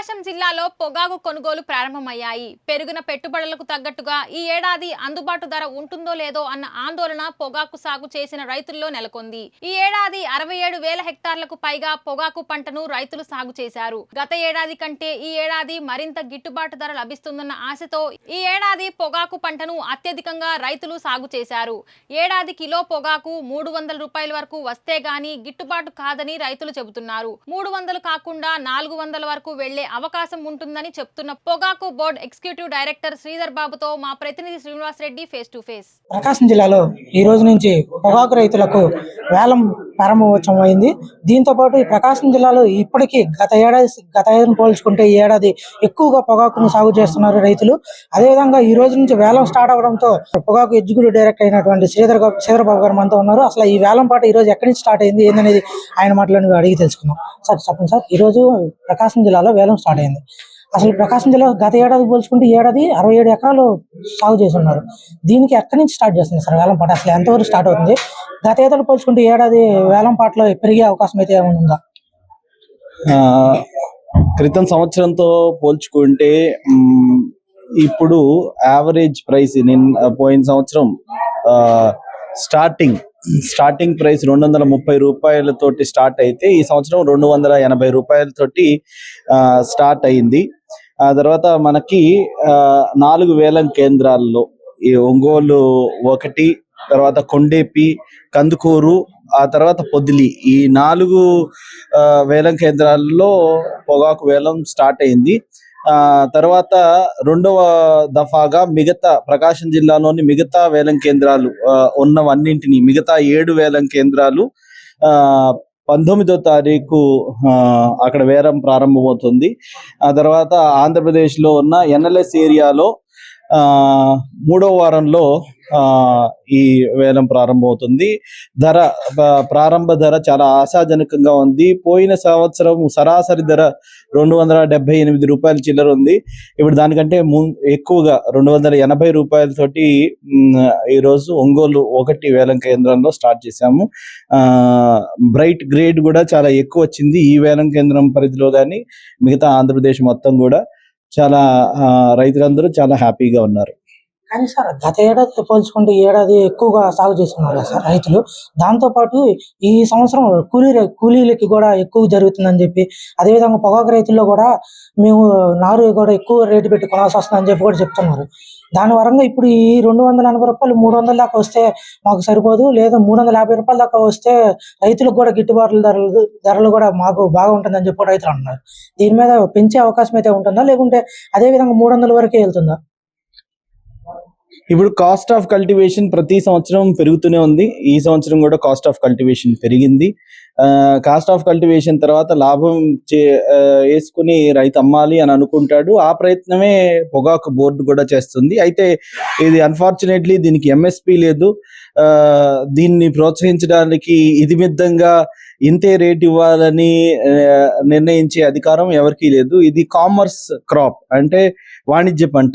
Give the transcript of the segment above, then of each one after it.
ప్రకాశం జిల్లాలో పొగాకు కొనుగోలు ప్రారంభమయ్యాయి. పెరిగిన పెట్టుబడులకు తగ్గట్టుగా ఈ ఏడాది అందుబాటు ధర ఉంటుందో లేదో అన్న ఆందోళన పొగాకు సాగు చేసిన రైతుల్లో నెలకొంది. ఈ ఏడాది అరవై ఏడు వేల హెక్టార్లకు పైగా పొగాకు పంటను రైతులు సాగు చేశారు. గత ఏడాది కంటే ఈ ఏడాది మరింత గిట్టుబాటు ధర లభిస్తుందన్న ఆశతో ఈ ఏడాది పొగాకు పంటను అత్యధికంగా రైతులు సాగు చేశారు. ఏడాది కిలో పొగాకు మూడు వందల రూపాయల వరకు వస్తే గాని గిట్టుబాటు కాదని రైతులు చెబుతున్నారు. మూడు వందలు కాకుండా నాలుగు వందల వరకు వెళ్ళే అవకాశం ఉంటుందని చెప్తున్న పొగాకు బోర్డు ఎగ్జిక్యూటివ్ డైరెక్టర్ శ్రీధర్ బాబుతో మా ప్రతినిధి Srinivas Reddy face to face. Prakasam జిల్లాలో ఈ రోజు నుంచి పొగాకు రైతులకు వేలం ప్రారంభోత్సవం అయింది. దీంతో పాటు ఈ ప్రకాశం జిల్లాలో ఇప్పటికీ గత ఏడాది గత ఏడాదిని పోల్చుకుంటే ఈ ఏడాది ఎక్కువగా పొగాకును సాగు చేస్తున్నారు రైతులు. అదేవిధంగా ఈ రోజు నుంచి వేలం స్టార్ట్ అవడంతో పొగాకు ఎగ్జిక్యూటివ్ డైరెక్టర్ అయినటువంటి శ్రీధర్ శ్రీధర్ బాబు గారు మనతో ఉన్నారు. అసలు ఈ వేలం పాట ఈ రోజు ఎక్కడి నుంచి స్టార్ట్ అయింది? ఏందనేది ఆయన మాటలను అడిగి తెలుసుకుందాం. సార్ చెప్పండి సార్. ఈ రోజు ప్రకాశం జిల్లాలో వేలం స్టార్ట్ అయింది. అసలు ప్రకాశం జిల్లా గత ఏడాది పోల్చుకుంటే ఈ ఏడాది అరవై ఏడు ఎకరాలు సాగు చేసి ఉన్నారు దీనికి ఎక్కడి నుంచి స్టార్ట్ చేస్తుంది సార్ వేలం పాట? అసలు ఎంతవరకు స్టార్ట్ అవుతుంది? గత ఏడాది పోల్చుకుంటే ఏడాది వేలం పాటలో పెరిగే అవకాశం అయితే ఏమైనా ఉందా? క్రితం సంవత్సరంతో పోల్చుకుంటే ఇప్పుడు యావరేజ్ ప్రైస్ నిన్న పోయిన సంవత్సరం ఆ, స్టార్టింగ్ స్టార్టింగ్ ప్రైస్ రెండు వందల ముప్పై రూపాయలతోటి స్టార్ట్ అయితే ఈ సంవత్సరం రెండు వందల ఎనభై రూపాయలతోటి ఆ, స్టార్ట్ అయింది. ఆ తర్వాత మనకి నాలుగు వేలం కేంద్రాల్లో ఈ ఒంగోలు ఒకటి తర్వాత కొండేపి కందుకూరు ఆ తర్వాత పొద్దులి ఈ నాలుగు వేలం కేంద్రాల్లో పొగాకు వేలం స్టార్ట్ అయింది. ఆ తర్వాత రెండవ దఫాగా మిగతా ప్రకాశం జిల్లాలోని మిగతా వేలం కేంద్రాలు ఉన్నవన్నింటిని ఉన్నవన్నింటినీ మిగతా ఏడు వేలం కేంద్రాలు ఆ పంతొమ్మిదో తారీఖు అక్కడ వేలం ప్రారంభమవుతుంది. ఆ తర్వాత ఆంధ్రప్రదేశ్లో ఉన్న ఎన్ఎల్ఎస్ ఏరియాలో ఆ మూడో వారంలో ఈ వేలం ప్రారంభమవుతుంది. ధర ప్రారంభ ధర చాలా ఆశాజనకంగా ఉంది. పోయిన సంవత్సరం సరాసరి ధర రెండు వందల డెబ్బై ఎనిమిది రూపాయల చిల్లర ఉంది. ఇప్పుడు దానికంటే ము- ఎక్కువగా రెండు వందల ఎనభై రూపాయలతోటి ఈరోజు ఒంగోలు ఒకటి వేలం కేంద్రంలో స్టార్ట్ చేశాము. ఆ బ్రైట్ గ్రేడ్ కూడా చాలా ఎక్కువ వచ్చింది ఈ వేలం కేంద్రం పరిధిలో కానీ మిగతా ఆంధ్రప్రదేశ్ మొత్తం కూడా. చాలా రైతులందరూ చాలా హ్యాపీగా ఉన్నారు. కానీ సార్ గత ఏడాది పోల్చుకుంటే ఈ ఏడాది ఎక్కువగా సాగు చేస్తున్నారు కదా సార్ రైతులు. దాంతో పాటు ఈ సంవత్సరం కూలీ కూలీలకి కూడా ఎక్కువ జరుగుతుందని చెప్పి అదేవిధంగా పొగాకు రైతుల్లో కూడా మేము నారు కూడా ఎక్కువ రేటు పెట్టి కొనాల్సి వస్తుందని చెప్పి కూడా చెప్తున్నారు. దాని వరంగా ఇప్పుడు ఈ రెండు వందల ఎనభై రూపాయలు మూడు వందల దాకా వస్తే మాకు సరిపోదు లేదా మూడు వందల యాభై రూపాయల దాకా వస్తే రైతులకు కూడా గిట్టుబాటు ధరలు ధరలు కూడా మాకు బాగా ఉంటుందని చెప్పి రైతులు అంటున్నారు. దీని మీద పెంచే అవకాశం అయితే ఉంటుందా? లేకుంటే అదే విధంగా మూడు వందల వరకే వెళ్తుందా? ఇప్పుడు కాస్ట్ ఆఫ్ కల్టివేషన్ ప్రతి సంవత్సరం పెరుగుతూనే ఉంది. ఈ సంవత్సరం కూడా కాస్ట్ ఆఫ్ కల్టివేషన్ పెరిగింది. కాస్ట్ ఆఫ్ కల్టివేషన్ తర్వాత లాభం చే- వేసుకుని రైతు అమ్మాలి అని అనుకుంటాడు. ఆ ప్రయత్నమే పొగాకు బోర్డు కూడా చేస్తుంది. అయితే ఇది అన్ఫార్చునేట్లీ దీనికి ఎంఎస్పి లేదు. దీన్ని ప్రోత్సహించడానికి ఇది మిద్దంగా ఇంతే రేట్ ఇవ్వాలని నిర్ణయించే అధికారం ఎవరికీ లేదు. ఇది కామర్స్ క్రాప్ అంటే వాణిజ్య పంట.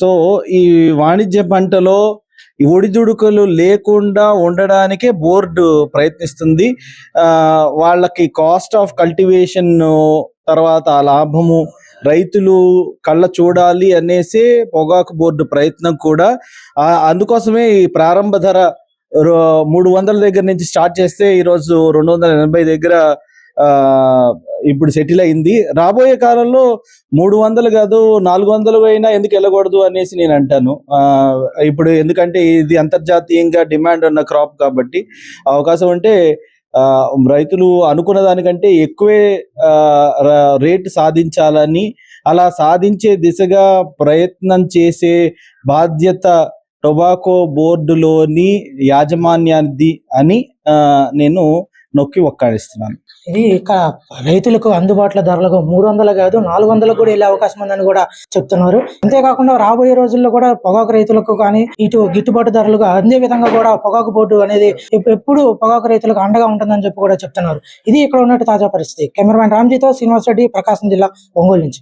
సో ఈ వాణిజ్య పంటలో ఒడిదుడుకులు లేకుండా ఉండడానికే బోర్డు ప్రయత్నిస్తుంది. ఆ, వాళ్ళకి కాస్ట్ ఆఫ్ కల్టివేషన్ తర్వాత ఆ లాభము రైతులు కళ్ళ చూడాలి అనేసి పొగాకు బోర్డు ప్రయత్నం కూడా. అందుకోసమే ఈ ప్రారంభ ధర మూడు వందల దగ్గర నుంచి స్టార్ట్ చేస్తే ఈరోజు రెండు వందల ఎనభై దగ్గర ఇప్పుడు సెటిల్ అయింది. రాబోయే కాలంలో మూడు వందలు కాదు నాలుగు వందలు అయినా ఎందుకు వెళ్ళకూడదు అనేసి నేను అంటాను. ఇప్పుడు ఎందుకంటే ఇది అంతర్జాతీయంగా డిమాండ్ ఉన్న క్రాప్ కాబట్టి అవకాశం ఉంటే రైతులు అనుకున్న దానికంటే ఎక్కువే రేటు సాధించాలని అలా సాధించే దిశగా ప్రయత్నం చేసే బాధ్యత టొబాకో బోర్డులోని యాజమాన్యాన్ని అని నేను నొక్కి ఒక్కాడిస్తున్నాను. ఇది ఇక రైతులకు అందుబాటులో ధరలకు మూడు వందలు కాదు నాలుగు వందలకు కూడా వెళ్ళే అవకాశం ఉందని కూడా చెప్తున్నారు. అంతేకాకుండా రాబోయే రోజుల్లో కూడా పొగాకు రైతులకు కానీ ఇటు గిట్టుబాటు ధరలకు అందే విధంగా కూడా పొగాకు బోర్డు అనేది ఎప్పుడు పొగాకు రైతులకు అండగా ఉంటుందని చెప్పి కూడా చెప్తున్నారు. ఇది ఇక్కడ ఉన్నట్టు తాజా పరిస్థితి. కెమెరామెన్ రామ్జీతో శ్రీనివాస్ రెడ్డి ప్రకాశం జిల్లా ఒంగోలు నుంచి.